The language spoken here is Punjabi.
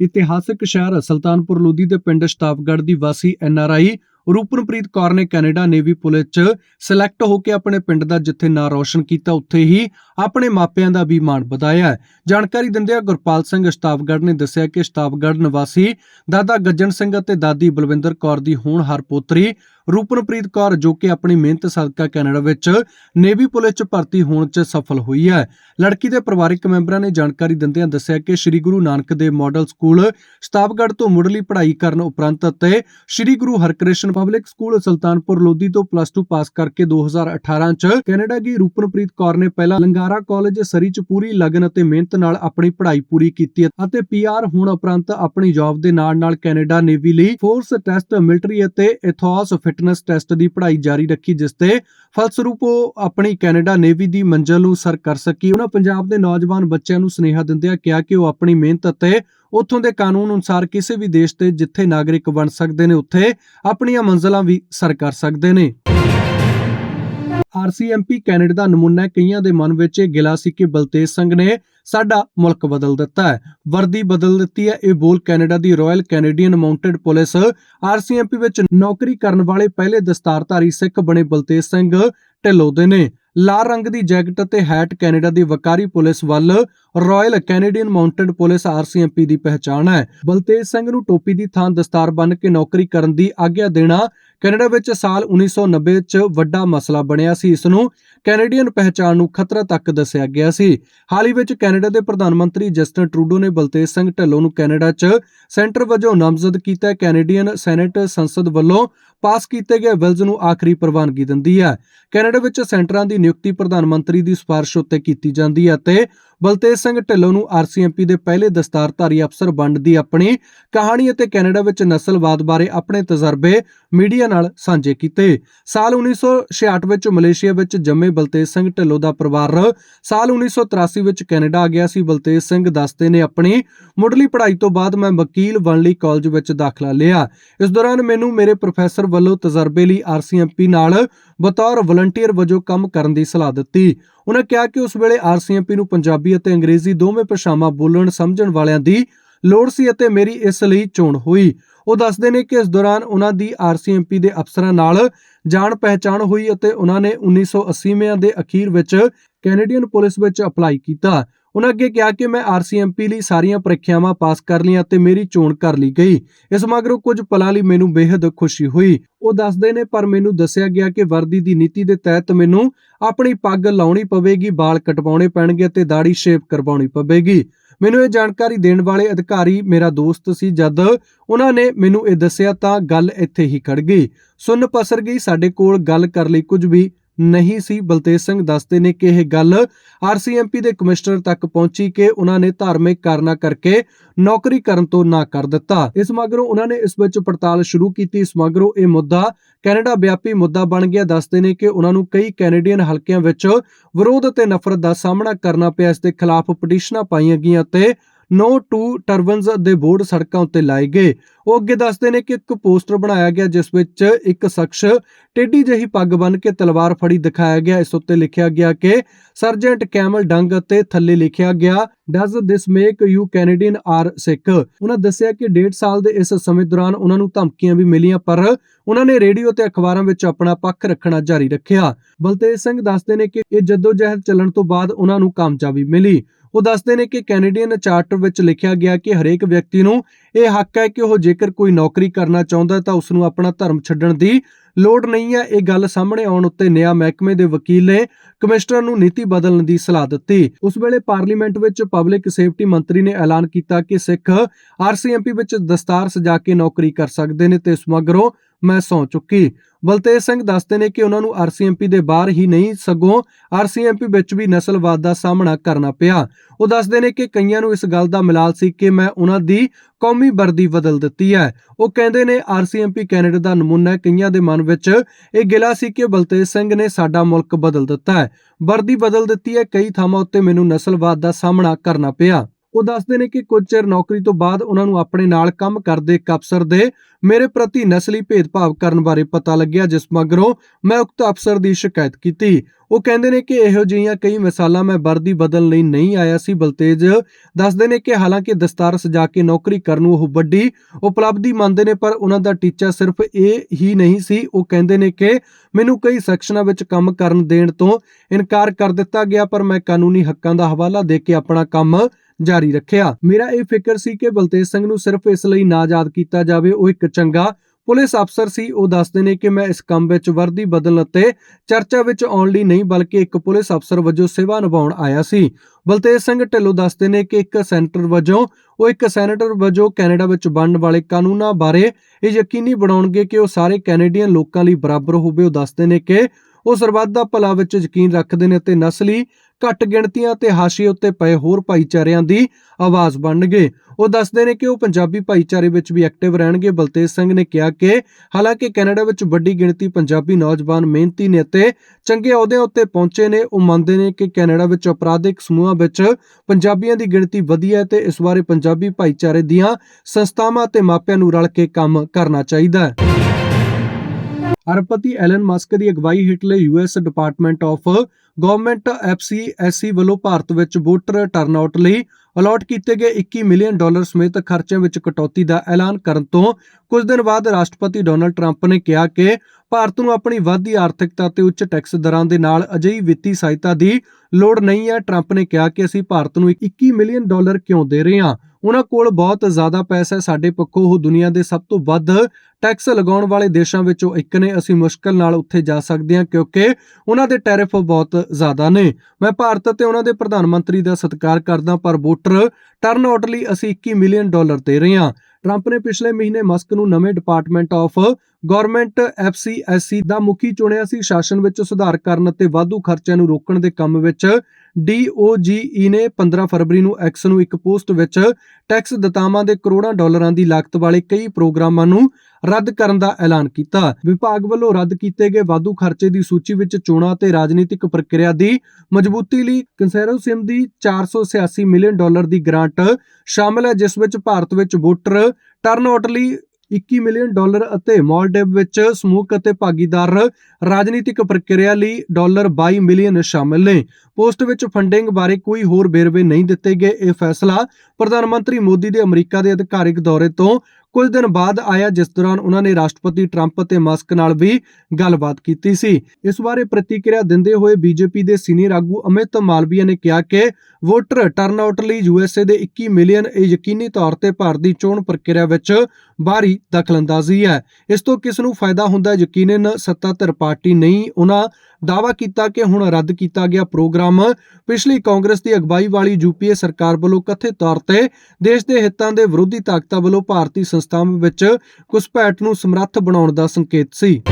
ਇਤਿਹਾਸਕ ਸ਼ਹਿਰ ਸੁਲਤਾਨਪੁਰ ਲੋਧੀ ਦੇ ਪਿੰਡ ਸ਼ਤਾਬਗੜ੍ਹ ਦੀ ਵਾਸੀ ਐਨਆਰਆਈ ਰੂਪਨਪ੍ਰੀਤ ਕੌਰ ਨੇ ਕੈਨੇਡਾ ਨੇਵੀ ਪੁਲਿਸ 'ਚ ਸਿਲੈਕਟ ਹੋ ਕੇ ਆਪਣੇ ਪਿੰਡ ਦਾ ਜਿੱਥੇ ਨਾਂ ਰੌਸ਼ਨ ਕੀਤਾ, ਉੱਥੇ ਹੀ ਆਪਣੇ ਮਾਪਿਆਂ ਦਾ ਵੀ ਮਾਣ ਵਧਾਇਆ ਜਾਣਕਾਰੀ ਦਿੰਦਿਆਂ ਗੁਰਪਾਲ ਸਿੰਘ ਸ਼ਤਾਬਗੜ੍ਹ ਨੇ ਦੱਸਿਆ ਕਿ ਸ਼ਤਾਬਗੜ੍ਹ ਨਿਵਾਸੀ ਦਾਦਾ ਗੱਜਣ ਸਿੰਘ ਅਤੇ ਦਾਦੀ ਬਲਵਿੰਦਰ ਕੌਰ ਦੀ ਹੋਣਹਾਰ ਪੋਤਰੀ ਰੂਪਨਪ੍ਰੀਤ ਕੌਰ ਜੋ ਕਿ ਆਪਣੀ ਮਿਹਨਤ ਸਦਕਾ ਕੈਨੇਡਾ ਵਿੱਚ ਨੇਵੀ ਪੁਲਿਸ 'ਚ ਭਰਤੀ ਹੋਣ 'ਚ ਸਫਲ ਹੋਈ ਹੈ। ਲੜਕੀ ਦੇ ਪਰਿਵਾਰਕ ਮੈਂਬਰਾਂ ਨੇ ਜਾਣਕਾਰੀ ਦਿੰਦਿਆਂ ਦੱਸਿਆ ਕਿ ਸ੍ਰੀ ਗੁਰੂ ਨਾਨਕ ਦੇਵ ਮਾਡਲ ਸਕੂਲ ਸ਼ਤਾਬਗੜ ਤੋਂ ਮੁੱਢਲੀ ਪੜ੍ਹਾਈ ਕਰਨ ਉਪਰੰਤ ਅਤੇ ਸ੍ਰੀ ਗੁਰੂ ਹਰਕ੍ਰਿਸ਼ਨ ਪਬਲਿਕ ਸਕੂਲ ਸੁਲਤਾਨਪੁਰ ਲੋਧੀ ਤੋਂ ਪਲੱਸ 2 ਪਾਸ ਕਰਕੇ 2018 ਚ ਕੈਨੇਡਾ ਗਈ ਰੂਪਨਪ੍ਰੀਤ ਕੌਰ ਨੇ ਪਹਿਲਾਂ ਲੰਗਾਰਾ ਕਾਲਜ ਸਰੀ ਚ ਪੂਰੀ ਲਗਨ ਅਤੇ ਮਿਹਨਤ ਨਾਲ ਆਪਣੀ ਪੜ੍ਹਾਈ ਪੂਰੀ ਕੀਤੀ ਅਤੇ ਪੀਆਰ ਹੋਣ ਉਪਰੰਤ ਆਪਣੀ ਜੌਬ ਦੇ ਨਾਲ-ਨਾਲ ਕੈਨੇਡਾ ਨੇਵੀ ਲਈ ਫੋਰਸ ਟੈਸਟ ਮਿਲਟਰੀ ਅਤੇ ਐਥੋਸ ਫਿਟਨੈਸ ਟੈਸਟ ਦੀ ਪੜ੍ਹਾਈ ਜਾਰੀ ਰੱਖੀ, ਜਿਸ ਤੇ ਫਲਸਰੂਪ ਉਹ ਆਪਣੀ ਕੈਨੇਡਾ ਨੇਵੀ ਦੀ ਮੰਜ਼ਲ ਨੂੰ ਸਰ ਕਰ ਸਕੀ। ਉਹਨਾਂ ਪੰਜਾਬ ਦੇ ਨੌਜਵਾਨ ਬੱਚਿਆਂ ਨੂੰ ਸੁਨੇਹਾ ਦਿੰਦਿਆਂ ਕਿਹਾ ਕਿ ਉਹ ਆਪਣੀ ਮਿਹਨਤ ਅਤੇ ਉੱਥੋਂ ਦੇ ਕਾਨੂੰਨ ਅਨੁਸਾਰ ਕਿਸੇ ਵੀ ਦੇਸ਼ ਤੇ ਜਿੱਥੇ ਨਾਗਰਿਕ ਬਣ ਸਕਦੇ ਨੇ, ਉੱਥੇ ਆਪਣੀਆਂ ਮੰਜ਼ਲਾਂ ਵੀ ਸਰ ਕਰ ਸਕਦੇ ਨੇ। ਆਰਸੀਐਮਪੀ ਕੈਨੇਡਾ ਦਾ ਨਮੂਨਾ ਕਈਆਂ ਦੇ ਮਨ ਵਿੱਚ ਇਹ ਗਿਲਾ ਸੀ ਕਿ ਬਲਤੇਜ ਸਿੰਘ ਨੇ ਸਾਡਾ ਮੁਲਕ ਬਦਲ ਦਿੱਤਾ ਹੈ। ਵਰਦੀ ਬਦਲ ਦਿੱਤੀ ਹੈ, ਇਹ ਬੋਲ ਕੈਨੇਡਾ ਦੀ royal Canadian mounted police RCMP ਵਿੱਚ ਨੌਕਰੀ ਕਰਨ ਵਾਲੇ ਪਹਿਲੇ ਦਸਤਾਰਧਾਰੀ ਸਿੱਖ ਬਣੇ ਬਲਤੇਜ ਸਿੰਘ ਢਿੱਲੋਂ ਦੇ ਨੇ। ਲਾਲ ਰੰਗ ਦੀ ਜੈਕਟ ਅਤੇ ਹੈਟ ਕੈਨੇਡਾ ਦੀ ਵਕਾਰੀ ਪੁਲਿਸ ਵੱਲ royal Canadian mounted police RCMP ਦੀ ਪਹਿਚਾਣ ਹੈ। ਬਲਤੇਜ ਸਿੰਘ ਨੂੰ ਟੋਪੀ ਦੀ ਥਾਂ ਦਸਤਾਰ ਬੰਨ ਕੇ ਨੌਕਰੀ ਕਰਨ ਦੀ ਆਗਿਆ ਦੇਣਾ ਕੈਨੇਡਾ ਵਿੱਚ ਸਾਲ 1990 ਚ ਵੱਡਾ ਮਸਲਾ ਬਣਿਆ ਸੀ। ਇਸ ਨੂੰ ਕੈਨੇਡੀਅਨ ਪਹਿਚਾਣ ਨੂੰ ਖਤਰਾ ਤੱਕ ਦੱਸਿਆ ਗਿਆ ਸੀ। ਹਾਲ ਹੀ ਵਿੱਚ ਕੈਨੇਡਾ ਦੇ ਪ੍ਰਧਾਨ ਮੰਤਰੀ ਜਸਟਨ ਟਰੂਡੋ ਨੇ ਬਲਤੇਜ ਸਿੰਘ ਢਿੱਲੋਂ ਨੂੰ ਕੈਨੇਡਾ 'ਚ ਸੈਂਟਰ ਵਜੋਂ ਨਾਮਜ਼ਦ ਕੀਤਾ। ਕੈਨੇਡੀਅਨ ਸੈਨੇਟ ਸੰਸਦ ਵੱਲੋਂ ਪਾਸ ਕੀਤੇ ਗਏ ਬਿਲਜ਼ ਨੂੰ ਆਖਰੀ ਪ੍ਰਵਾਨਗੀ ਦਿੰਦੀ ਹੈ। ਕੈਨੇਡਾ ਵਿੱਚ ਸੈਂਟਰਾਂ ਦੀ ਨਿਯੁਕਤੀ ਪ੍ਰਧਾਨ ਮੰਤਰੀ ਦੀ ਸਿਫਾਰਿਸ਼ ਉੱਤੇ ਕੀਤੀ ਜਾਂਦੀ ਹੈ ਅਤੇ ਬਲਤੇਜ ਸਿੰਘ ਢਿੱਲੋਂ ਨੂੰ ਆਰਸੀਐਮਪੀ ਦੇ ਪਹਿਲੇ ਦਸਤਾਰਧਾਰੀ ਅਫਸਰ ਬਣਨ ਦੀ ਆਪਣੀ ਕਹਾਣੀ ਅਤੇ ਕੈਨੇਡਾ ਵਿੱਚ ਨਸਲਵਾਦ ਬਾਰੇ ਆਪਣੇ ਤਜਰਬੇ ਮੀਡੀਆ ਨਾਲ ਸਾਂਝੇ ਕੀਤੇ। ਸਾਲ 1966 ਵਿੱਚ ਮਲੇਸ਼ੀਆ ਵਿੱਚ ਜੰਮੇ ਬਲਤੇਜ ਸਿੰਘ ਢਿੱਲੋਂ ਦਾ ਪਰਿਵਾਰ ਸਾਲ 1983 ਵਿੱਚ ਕੈਨੇਡਾ ਆ ਗਿਆ ਸੀ। ਬਲਤੇਜ ਸਿੰਘ ਦੱਸਦੇ ਨੇ, ਆਪਣੀ ਮੁੱਢਲੀ ਪੜ੍ਹਾਈ ਤੋਂ ਬਾਅਦ ਮੈਂ ਵਕੀਲ ਬਣਨ ਲਈ ਕਾਲਜ ਵਿੱਚ ਦਾਖਲਾ ਲਿਆ। ਇਸ ਦੌਰਾਨ ਮੈਨੂੰ ਮੇਰੇ ਪ੍ਰੋਫੈਸਰ ਵੱਲੋਂ ਤਜਰਬੇ ਲਈ ਆਰਸੀਐਮਪੀ ਨਾਲ ਬਤੌਰ ਵਲੰਟੀਅਰ ਵਜੋਂ ਕੰਮ ਕਰਨ ਦੀ ਸਲਾਹ ਦਿੱਤੀ। ਉਹਨਾਂ ਕਿਹਾ ਕਿ ਉਸ ਵੇਲੇ ਆਰਸੀਐਮਪੀ ਨੂੰ ਪੰਜਾਬੀ ਅਤੇ ਅੰਗਰੇਜ਼ੀ ਦੋਵੇਂ ਭਾਸ਼ਾਵਾਂ ਬੋਲਣ ਸਮਝਣ ਵਾਲਿਆਂ ਦੀ ਲੋੜ ਸੀ ਅਤੇ ਮੇਰੀ ਇਸ ਲਈ ਚੋਣ ਹੋਈ। ਉਹ ਦੱਸਦੇ ਨੇ ਕਿ ਇਸ ਦੌਰਾਨ ਉਹਨਾਂ ਦੀ ਆਰਸੀਐਮਪੀ ਦੇ ਅਫਸਰਾਂ ਨਾਲ ਜਾਣ ਪਹਿਚਾਣ ਹੋਈ ਅਤੇ ਉਹਨਾਂ ਨੇ 1980ਵਿਆਂ ਦੇ ਅਖੀਰ ਵਿੱਚ ਕੈਨੇਡੀਅਨ ਪੁਲਿਸ ਵਿੱਚ ਅਪਲਾਈ ਕੀਤਾ। ਉਹਨਾਂ ਅੱਗੇ ਕਿਹਾ ਕਿ ਮੈਂ ਆਰਸੀਐਮਪੀ ਲਈ ਸਾਰੀਆਂ ਪ੍ਰੀਖਿਆਵਾਂ ਪਾਸ ਕਰ ਲਈਆਂ ਅਤੇ ਮੇਰੀ ਚੋਣ ਕਰ ਲਈ ਗਈ। ਇਸ ਮਗਰੋਂ ਕੁਝ ਪਲਾਂ ਲਈ ਮੈਨੂੰ ਬੇहद ਖੁਸ਼ੀ ਹੋਈ। ਉਹ ਦੱਸਦੇ ਨੇ, ਪਰ ਮੈਨੂੰ ਦੱਸਿਆ ਗਿਆ ਕਿ ਵਰਦੀ ਦੀ ਨੀਤੀ ਦੇ ਤਹਿਤ ਮੈਨੂੰ ਆਪਣੀ ਪੱਗ ਲਾਉਣੀ ਪਵੇਗੀ, ਵਾਲ ਕਟਵਾਉਣੇ ਪੈਣਗੇ ਅਤੇ ਦਾੜੀ ਸ਼ੇਪ ਕਰਵਾਉਣੀ ਪਵੇਗੀ। ਮੈਨੂੰ ਇਹ ਜਾਣਕਾਰੀ ਦੇਣ ਵਾਲੇ ਅਧਿਕਾਰੀ ਮੇਰਾ ਦੋਸਤ ਸੀ, ਜਦ ਉਹਨਾਂ ਨੇ ਮੈਨੂੰ ਇਹ ਦੱਸਿਆ ਤਾਂ ਗੱਲ ਇੱਥੇ ਹੀ ਖੜ ਗਈ। ਸੁਣ ਪਸਰ ਗਈ, ਸਾਡੇ ਕੋਲ ਗੱਲ ਕਰਨ ਲਈ ਕੁਝ ਵੀ ਨਹੀਂ ਸੀ। ਬਲਤੇਜ ਸਿੰਘ ਦੱਸਦੇ ਨੇ ਕਿ ਇਹ ਗੱਲ ਆਰਸੀਐਮਪੀ ਦੇ ਕਮਿਸ਼ਨਰ ਤੱਕ ਪਹੁੰਚੀ ਕਿ ਉਹਨਾਂ ਨੇ ਧਾਰਮਿਕ ਕਾਰਨਾਂ ਕਰਕੇ ਨੌਕਰੀ ਕਰਨ ਤੋਂ ਨਾ ਕਰ ਦਿੱਤਾ। ਇਸ ਮਗਰੋਂ ਉਹਨਾਂ ਨੇ ਇਸ ਵਿੱਚ ਪੜਤਾਲ ਸ਼ੁਰੂ ਕੀਤੀ। ਇਸ ਮਗਰੋਂ ਇਹ ਮੁੱਦਾ ਕੈਨੇਡਾ ਵਿਆਪੀ ਮੁੱਦਾ ਬਣ ਗਿਆ। ਦੱਸਦੇ ਨੇ ਕਿ ਉਹਨਾਂ ਨੂੰ ਕਈ ਕੈਨੇਡੀਅਨ ਹਲਕਿਆਂ ਵਿੱਚ ਵਿਰੋਧ ਅਤੇ ਨਫ਼ਰਤ ਦਾ ਸਾਹਮਣਾ ਕਰਨਾ ਪਿਆ। ਇਸ ਦੇ ਖਿਲਾਫ ਪਟੀਸ਼ਨਾਂ ਪਾਈਆਂ ਗਈਆਂ ਤੇ ਨੋ ਟੂ ਟਰਬਨਸ ਦੇ ਬੋਰਡ ਸੜਕਾਂ ਉੱਤੇ ਲਾਏ ਗਏ। ਉਹ ਅੱਗੇ ਦੱਸਦੇ ਨੇ ਕਿ ਇੱਕ ਪੋਸਟਰ ਬਣਾਇਆ ਗਿਆ, ਜਿਸ ਵਿੱਚ ਇੱਕ ਸ਼ਖਸ ਟੇਢੀ ਜਿਹੀ ਪੱਗ ਬੰਨ੍ਹ ਕੇ ਤਲਵਾਰ ਫੜੀ ਦਿਖਾਇਆ ਗਿਆ। ਇਸ ਉੱਤੇ ਲਿਖਿਆ ਗਿਆ ਕਿ ਸਰਜੈਂਟ ਕੈਮਲ ਡੰਗ ਅਤੇ ਥੱਲੇ ਲਿਖਿਆ ਗਿਆ does this make you Canadian or Sikh ਉਹਨਾਂ ਦੱਸਿਆ ਕਿ ਡੇਢ ਸਾਲ ਦੇ ਇਸ ਸਮੇਂ ਦੌਰਾਨ ਉਹਨਾਂ ਨੂੰ ਧਮਕੀਆਂ ਵੀ ਮਿਲੀਆਂ, ਪਰ ਉਹਨਾਂ ਨੇ ਰੇਡੀਓ ਤੇ ਅਖਬਾਰਾਂ ਵਿੱਚ ਆਪਣਾ ਪੱਖ ਰੱਖਣਾ ਜਾਰੀ ਰੱਖਿਆ। ਬਲਤੇਜ ਸਿੰਘ ਦੱਸਦੇ ਨੇ ਕਿ ਇਹ ਜਦੋਜਹਿਦ ਚੱਲਣ ਤੋਂ ਬਾਅਦ ਉਹਨਾਂ ਨੂੰ ਕਾਮਯਾਬੀ ਮਿਲੀ। ਉਹ ਦੱਸਦੇ ਨੇ ਕਿ ਕੈਨੇਡੀਅਨ ਚਾਰਟਰ ਵਿੱਚ ਲਿਖਿਆ ਗਿਆ ਕਿ ਹਰੇਕ ਵਿਅਕਤੀ ਨੂੰ ਇਹ ਹੱਕ ਹੈ ਕਿ ਉਹ ਜੇਕਰ ਕੋਈ ਨੌਕਰੀ ਕਰਨਾ ਚਾਹੁੰਦਾ ਤਾਂ ਉਸ ਨੂੰ ਆਪਣਾ ਧਰਮ ਛੱਡਣ ਦੀ ਲੋੜ ਨਹੀਂ ਹੈ। ਇਹ ਗੱਲ ਸਾਹਮਣੇ ਆਉਣ ਉੱਤੇ ਨਿਆਂ ਮਹਿਕਮੇ ਦੇ ਵਕੀਲ ਨੇ ਕਮਿਸ਼ਨਰ ਨੂੰ ਨੀਤੀ ਬਦਲਣ ਦੀ ਸਲਾਹ ਦਿੱਤੀ। ਉਸ ਵੇਲੇ ਪਾਰਲੀਮੈਂਟ ਵਿੱਚ ਪਬਲਿਕ ਸੇਫਟੀ ਮੰਤਰੀ ਨੇ ਐਲਾਨ ਕੀਤਾ ਕਿ ਸਿੱਖ ਆਰਸੀਐਮਪੀ ਵਿੱਚ ਦਸਤਾਰ ਸਜਾ ਕੇ ਨੌਕਰੀ ਕਰ ਸਕਦੇ ਨੇ ਤੇ ਇਸ ਮਗਰੋਂ ਮੈਂ ਸੌਂ ਚੁੱਕੀ। ਬਲਤੇਜ ਸਿੰਘ ਦੱਸਦੇ ਨੇ ਕਿ ਉਹਨਾਂ ਨੂੰ ਆਰਸੀਐਮਪੀ ਦੇ ਬਾਹਰ ਹੀ ਨਹੀਂ, ਸਗੋਂ ਆਰਸੀਐਮਪੀ ਵਿੱਚ ਵੀ ਨਸਲਵਾਦ ਦਾ ਸਾਹਮਣਾ ਕਰਨਾ ਪਿਆ। ਉਹ ਦੱਸਦੇ ਨੇ ਕਿ ਕਈਆਂ ਨੂੰ ਇਸ ਗੱਲ ਦਾ ਮਿਲਾਲ ਸੀ ਕਿ ਮੈਂ ਉਹਨਾਂ ਦੀ ਕੌਮੀ ਵਰਦੀ ਬਦਲ ਦਿੱਤੀ ਹੈ। ਉਹ ਕਹਿੰਦੇ ਨੇ ਆਰਸੀਐਮਪੀ ਕੈਨੇਡਾ ਦਾ ਨਮੂਨਾ ਕਈਆਂ ਦੇ ਮਨ ਵਿੱਚ ਇਹ ਗਿਲਾ ਸੀ ਕਿ ਬਲਤੇਜ ਸਿੰਘ ਨੇ ਸਾਡਾ ਮੁਲਕ ਬਦਲ ਦਿੱਤਾ ਹੈ। ਵਰਦੀ ਬਦਲ ਦਿੱਤੀ ਹੈ। ਕਈ ਥਾਵਾਂ ਉੱਤੇ ਮੈਨੂੰ ਨਸਲਵਾਦ ਦਾ ਸਾਹਮਣਾ ਕਰਨਾ ਪਿਆ। ਉਹ ਦੱਸਦੇ ਨੇ ਕਿ ਕੁਝ ਚਿਰ ਨੌਕਰੀ ਤੋਂ ਬਾਅਦ ਉਹਨਾਂ ਨੂੰ ਆਪਣੇ ਨਾਲ ਕੰਮ ਕਰਦੇ ਇੱਕ ਅਫਸਰ ਦੇ ਮੇਰੇ ਪ੍ਰਤੀ ਨਸਲੀ ਭੇਦਭਾਵ ਕਰਨ ਬਾਰੇ ਪਤਾ ਲੱਗਿਆ, ਜਿਸ ਮਗਰੋਂ ਮੈਂ ਉਕਤ ਅਫਸਰ ਦੀ ਸ਼ਿਕਾਇਤ ਕੀਤੀ। ਉਹ ਕਹਿੰਦੇ ਨੇ ਕਿ ਇਹੋ ਜਿਹੀਆਂ ਕਈ ਮਿਸਾਲਾਂ ਮੈਂ ਵਰਦੀ ਬਦਲਣ ਲਈ ਨਹੀਂ ਆਇਆ ਸੀ, ਬਲਤੇਜ ਦੱਸਦੇ ਨੇ ਕਿ ਹਾਲਾਂਕਿ ਦਸਤਾਰ ਸਜਾ ਕੇ ਨੌਕਰੀ ਕਰਨ ਨੂੰ ਉਹ ਵੱਡੀ ਉਪਲਬਧੀ ਮੰਨਦੇ ਨੇ, ਪਰ ਉਹਨਾਂ ਦਾ ਟੀਚਾ ਸਿਰਫ ਇਹ ਹੀ ਨਹੀਂ ਸੀ। ਉਹ ਕਹਿੰਦੇ ਨੇ ਕਿ ਮੈਨੂੰ ਕਈ ਸੈਕਸ਼ਨਾਂ ਵਿੱਚ ਕੰਮ ਕਰਨ ਦੇਣ ਤੋਂ ਇਨਕਾਰ ਕਰ ਦਿੱਤਾ ਗਿਆ, ਪਰ ਮੈਂ ਕਾਨੂੰਨੀ ਹੱਕਾਂ ਦਾ ਹਵਾਲਾ ਦੇ ਕੇ ਆਪਣਾ ਕੰਮ ਜਾਰੀ ਰੱਖਿਆ। ਮੇਰਾ ਇਹ ਫਿਕਰ ਸੀ ਕਿ ਬਲਤੇਜ ਸਿੰਘ ਨੂੰ ਸਿਰਫ ਇਸ ਲਈ ਨਾ ਆਜ਼ਾਦ ਕੀਤਾ ਜਾਵੇ, ਉਹ ਇੱਕ ਚੰਗਾ ਪੁਲਿਸ ਅਫਸਰ ਸੀ। ਉਹ ਦੱਸਦੇ ਨੇ ਕਿ ਮੈਂ ਇਸ ਕੰਮ ਵਿੱਚ ਵਰਦੀ ਬਦਲਣ ਅਤੇ ਚਰਚਾ ਵਿੱਚ ਆਉਣ ਲਈ ਨਹੀਂ, ਬਲਕਿ ਇੱਕ ਪੁਲਿਸ ਅਫਸਰ ਵਜੋਂ ਸੇਵਾ ਨਿਭਾਉਣ ਆਇਆ ਸੀ। ਬਲਤੇਜ ਸਿੰਘ ਢਿੱਲੋਂ ਦੱਸਦੇ ਨੇ ਕਿ ਇੱਕ ਸੈਨੇਟਰ ਵਜੋਂ, ਉਹ ਇੱਕ ਸੈਨੇਟਰ ਵਜੋਂ ਕੈਨੇਡਾ ਵਿੱਚ ਬਣਨ ਵਾਲੇ ਕਾਨੂੰਨਾਂ ਬਾਰੇ ਇਹ ਯਕੀਨੀ ਬਣਾਉਣਗੇ ਕਿ ਉਹ ਸਾਰੇ ਕੈਨੇਡੀਅਨ ਲੋਕਾਂ ਲਈ ਬਰਾਬਰ ਹੋਵੇ। ਉਹ ਦੱਸਦੇ ਨੇ ਕਿ ਉਹ ਸਰਬੱਤ ਦਾ ਭਲਾ ਵਿੱਚ ਯਕੀਨ ਰੱਖਦੇ ਨੇ ਅਤੇ ਨਸਲੀ ਘੱਟ ਗਿਣਤੀਆਂ ਤੇ ਹਾਸ਼ੀਏ ਉੱਤੇ ਪਏ ਹੋਰ ਭਾਈਚਾਰਿਆਂ ਦੀ ਆਵਾਜ਼ ਬਣਨਗੇ। ਉਹ ਦੱਸਦੇ ਨੇ ਕਿ ਉਹ ਪੰਜਾਬੀ ਭਾਈਚਾਰੇ ਵਿੱਚ ਵੀ ਐਕਟਿਵ ਰਹਿਣਗੇ। ਬਲਤੇਜ ਸਿੰਘ ਨੇ ਕਿਹਾ ਕਿ ਹਾਲਾਂਕਿ ਕੈਨੇਡਾ ਵਿੱਚ ਵੱਡੀ ਗਿਣਤੀ ਪੰਜਾਬੀ ਨੌਜਵਾਨ ਮਿਹਨਤੀ ਨੇ ਅਤੇ ਚੰਗੇ ਅਹੁਦਿਆਂ ਉੱਤੇ ਪਹੁੰਚੇ ਨੇ। ਉਹ ਮੰਨਦੇ ਨੇ ਕਿ ਕੈਨੇਡਾ ਵਿੱਚ ਅਪਰਾਧਿਕ ਸਮੂਹਾਂ ਵਿੱਚ ਪੰਜਾਬੀਆਂ ਦੀ ਗਿਣਤੀ ਵਧੀ ਹੈ ਤੇ ਇਸ ਬਾਰੇ ਪੰਜਾਬੀ ਭਾਈਚਾਰੇ ਦੀਆਂ ਸੰਸਥਾਵਾਂ ਅਤੇ ਮਾਪਿਆਂ ਨੂੰ ਰਲ ਕੇ ਕੰਮ ਕਰਨਾ ਚਾਹੀਦਾ ਹੈ। ਅਰਬਪਤੀ ਐਲਨ ਮਸਕ ਦੀ ਅਗਵਾਈ ਹੇਠਲੇ US department of government FCSC ਵੱਲੋਂ ਭਾਰਤ ਵਿੱਚ ਵੋਟਰ ਟਰਨਆਊਟ ਲਈ ਅਲਾਟ ਕੀਤੇ ਗਏ 21 ਮਿਲੀਅਨ ਡਾਲਰ ਸਮੇਤ ਖਰਚਿਆਂ ਵਿੱਚ ਕਟੌਤੀ ਦਾ ਐਲਾਨ ਕਰਨ ਤੋਂ ਕੁਝ ਦਿਨ ਬਾਅਦ ਰਾਸ਼ਟਰਪਤੀ ਡੋਨਲਡ ਟਰੰਪ ਨੇ ਕਿਹਾ ਕਿ ਭਾਰਤ ਨੂੰ ਆਪਣੀ ਵੱਧਦੀ ਆਰਥਿਕਤਾ ਤੇ ਉੱਚ ਟੈਕਸ ਦਰਾਂ ਦੇ ਨਾਲ ਅਜਿਹੀ ਵਿੱਤੀ ਸਹਾਇਤਾ ਦੀ ਲੋੜ ਨਹੀਂ ਹੈ। ਟਰੰਪ ਨੇ ਕਿਹਾ ਕਿ ਅਸੀਂ ਭਾਰਤ ਨੂੰ 21 ਮਿਲੀਅਨ ਡਾਲਰ ਕਿਉਂ ਦੇ ਰਹੇ ਹਾਂ? ਉਹਨਾਂ ਕੋਲ ਬਹੁਤ ਜ਼ਿਆਦਾ ਪੈਸਾ ਹੈ। ਸਾਡੇ ਪੱਖੋਂ ਉਹ ਦੁਨੀਆ ਦੇ ਸਭ ਤੋਂ ਵੱਧ ਟੈਕਸ ਲਗਾਉਣ ਵਾਲੇ ਦੇਸ਼ਾਂ ਵਿੱਚੋਂ ਇੱਕ ਨੇ। ਅਸੀਂ ਮੁਸ਼ਕਲ ਨਾਲ ਉੱਥੇ ਜਾ ਸਕਦੇ ਹਾਂ ਕਿਉਂਕਿ ਉਹਨਾਂ ਦੇ ਟੈਰਿਫ ਬਹੁਤ ਜ਼ਿਆਦਾ ਨੇ। ਮੈਂ ਭਾਰਤ ਅਤੇ ਉਹਨਾਂ ਦੇ ਪ੍ਰਧਾਨ ਮੰਤਰੀ ਦਾ ਸਤਿਕਾਰ ਕਰਦਾ ਪਰ ਵੋਟਰ ਟਰਨ ਆਊਟ ਲਈ ਅਸੀਂ 21 ਮਿਲੀਅਨ ਡਾਲਰ ਦੇ ਰਹੇ ਹਾਂ। ਟਰੰਪ ਨੇ ਪਿਛਲੇ ਮਹੀਨੇ ਮਸਕ ਨੂੰ ਨਵੇਂ ਡਿਪਾਰਟਮੈਂਟ ਆਫ ਗਵਰਨਮੈਂਟ ਐਫਸੀਐਸਸੀ ਦਾ ਮੁਖੀ ਚੁਣਿਆ ਸੀ ਸ਼ਾਸਨ ਵਿੱਚ ਸੁਧਾਰ ਕਰਨ ਅਤੇ ਵਾਧੂ ਖਰਚਿਆਂ ਨੂੰ ਰੋਕਣ ਦੇ ਕੰਮ ਵਿੱਚ। ਡੀਓਜੀਈ ਨੇ 15 ਫਰਵਰੀ ਨੂੰ ਐਕਸ ਨੂੰ ਇੱਕ ਪੋਸਟ ਵਿੱਚ ਟੈਕਸ ਦਤਾਵਾਂ ਦੇ ਕਰੋੜਾਂ ਡਾਲਰਾਂ ਦੀ ਲਾਗਤ ਵਾਲੇ ਕਈ ਪ੍ਰੋਗਰਾਮਾਂ ਨੂੰ ਰੱਦ ਕਰਨ ਦਾ ਐਲਾਨ ਕੀਤਾ। ਵਿਭਾਗ ਵੱਲੋਂ ਰੱਦ ਕੀਤੇ ਗਏ ਵਾਧੂ ਖਰਚੇ ਦੀ ਸੂਚੀ ਵਿੱਚ ਚੋਣਾਂ ਤੇ ਰਾਜਨੀਤਿਕ ਪ੍ਰਕਿਰਿਆ ਦੀ ਮਜ਼ਬੂਤੀ ਲਈ ਕੰਸਰਵੇਟਿਵ ਦੀ 486 ਮਿਲੀਅਨ ਡਾਲਰ ਦੀ ਗ੍ਰਾਂਟ ਸ਼ਾਮਲ ਹੈ, ਜਿਸ ਵਿੱਚ ਭਾਰਤ ਵਿੱਚ ਵੋਟਰ ਟਰਨਆਊਟ ਲਈ 21 ਮਿਲੀਅਨ ਡਾਲਰ ਅਤੇ ਮਾਲਦੀਵ ਵਿੱਚ ਸਮੂਹ ਅਤੇ ਭਾਗੀਦਾਰ ਰਾਜਨੀਤਿਕ ਪ੍ਰਕਿਰਿਆ ਲਈ ਡਾਲਰ 22 ਮਿਲੀਅਨ ਸ਼ਾਮਲ ਨੇ। ਪੋਸਟ ਵਿੱਚ ਫੰਡਿੰਗ ਬਾਰੇ ਕੋਈ ਹੋਰ ਵੇਰਵੇ ਨਹੀਂ ਦਿੱਤੇ ਗਏ ਇਹ ਫੈਸਲਾ ਪ੍ਰਧਾਨ ਮੰਤਰੀ ਮੋਦੀ ਦੇ ਅਮਰੀਕਾ ਦੇ ਅਧਿਕਾਰਿਕ ਦੌਰੇ ਤੋਂ ਕੁਝ ਦਿਨ ਬਾਅਦ ਆਇਆ, ਜਿਸ ਦੌਰਾਨ ਉਹਨਾਂ ਨੇ ਰਾਸ਼ਟਰਪਤੀ ਟਰੰਪ ਅਤੇ ਮਸਕ ਨਾਲ ਵੀ ਗੱਲਬਾਤ ਕੀਤੀ ਸੀ। ਇਸ ਬਾਰੇ ਪ੍ਰਤੀਕਿਰਿਆ ਦਿੰਦੇ ਹੋਏ ਬੀਜੇਪੀ ਦੇ ਸੀਨੀਅਰ ਆਗੂ ਅਮਿਤ ਮਾਲਵੀਆ ਨੇ ਕਿਹਾ ਕਿ ਵੋਟਰ ਟਰਨਆਊਟ ਲਈ ਯੂਐਸਏ ਦੇ 21 ਮਿਲੀਅਨ ਇਹ ਯਕੀਨੀ ਤੌਰ ਤੇ ਭਾਰਤ ਦੀ ਚੋਣ ਪ੍ਰਕਿਰਿਆ ਵਿੱਚ ਬਾਹਰੀ ਦਖਲਅੰਦਾਜ਼ੀ ਹੈ। ਇਸ ਤੋਂ ਕਿਸ ਨੂੰ ਫਾਇਦਾ ਹੁੰਦਾ ਹੈ ਯਕੀਨਨ ਸੱਤਾਧਰ ਪਾਰਟੀ ਨਹੀਂ, ਉਹਨਾਂ ਦਾਅਵਾ ਕੀਤਾ ਕਿ ਹੁਣ ਰੱਦ ਕੀਤਾ ਗਿਆ ਪ੍ਰੋਗਰਾਮ ਪਿਛਲੀ ਕਾਂਗਰਸ ਦੀ ਅਗਵਾਈ ਵਾਲੀ ਯੂਪੀਏ ਸਰਕਾਰ ਵੱਲੋਂ ਕਥਿਤ ਤੌਰ ਤੇ ਦੇਸ਼ ਦੇ ਹਿੱਤਾਂ ਦੇ ਵਿਰੋਧੀ ਤਾਕਤਾਂ ਵੱਲੋਂ ਭਾਰਤੀ ਸੰਸਥਾਵਾਂ ਵਿੱਚ ਘੁਸਪੈਠ ਨੂੰ ਸਮਰੱਥ ਬਣਾਉਣ ਦਾ ਸੰਕੇਤ ਸੀ।